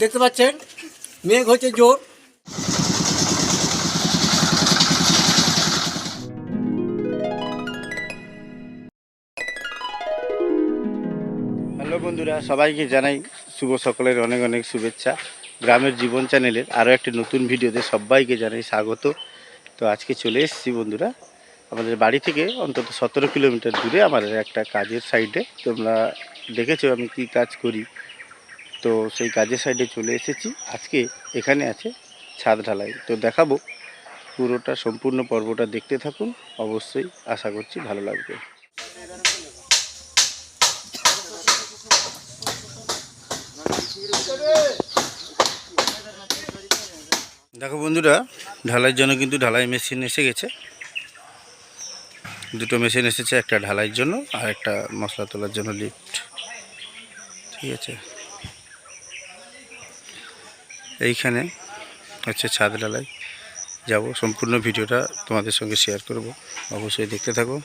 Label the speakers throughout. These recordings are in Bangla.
Speaker 1: দেখতে পাচ্ছেন? মেঘ হচ্ছে জোর।
Speaker 2: হ্যালো বন্ধুরা, সবাইকে জানাই শুভ সকলের অনেক অনেক শুভেচ্ছা। গ্রামের জীবন চ্যানেলের আরও একটি নতুন ভিডিওতে সবাইকে জানাই স্বাগত। তো আজকে চলে এসেছি বন্ধুরা, আমাদের বাড়ি থেকে অন্তত সতেরো কিলোমিটার দূরে আমাদের একটা কাজের সাইডে। তোমরা দেখেছ আমি কি কাজ করি। তো সেই কাজের সাইডে চলে এসেছি। আজকে এখানে আছে ছাদ ঢালাই। তো দেখাবো পুরোটা সম্পূর্ণ পর্বটা দেখতে থাকুন। অবশ্যই আশা করছি ভালো লাগবে। দেখো বন্ধুরা, ঢালাইয়ের জন্য কিন্তু ঢালাই মেশিন এসে গেছে। দুটো মেশিন এসেছে, একটা ঢালাইয়ের জন্য আর একটা মশলা তোলার জন্য লিফট ঠিক আছে? এইখানে হচ্ছে ছাদ ঢালাই যাব। সম্পূর্ণ ভিডিওটা তোমাদের সঙ্গে শেয়ার করব। অবশ্যই দেখতে থাকো।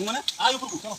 Speaker 2: મને?
Speaker 1: આ ઉપર ચાલો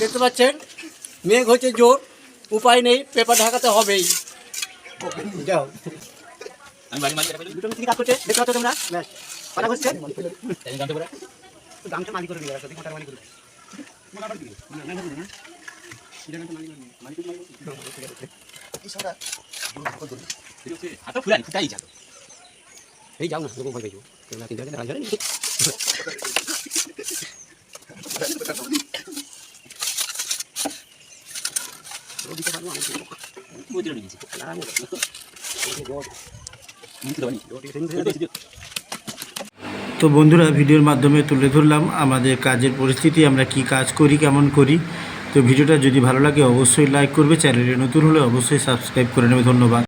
Speaker 1: দেখতে পাচ্ছেন মেঘ হচ্ছে জোর উপায় নেই পেপার ঢাকাতে হবেই। যাও। মিস্ত্রি কাজ করছে? দেখতে পাচ্ছ তোমরা? ব্যাস। কথা হচ্ছে দামটা মালি করে দিয়ে রাখো দেখো মালি করে এই যাও না লোক ভয়
Speaker 2: তো বন্ধুরা ভিডিওর মাধ্যমে তুলে ধরলাম আমাদের কাজের পরিস্থিতি আমরা কি কাজ করি কেমন করি। তো ভিডিওটা যদি ভালো লাগে অবশ্যই লাইক করবে। চ্যানেলে নতুন হলে অবশ্যই সাবস্ক্রাইব করে নেবে। ধন্যবাদ।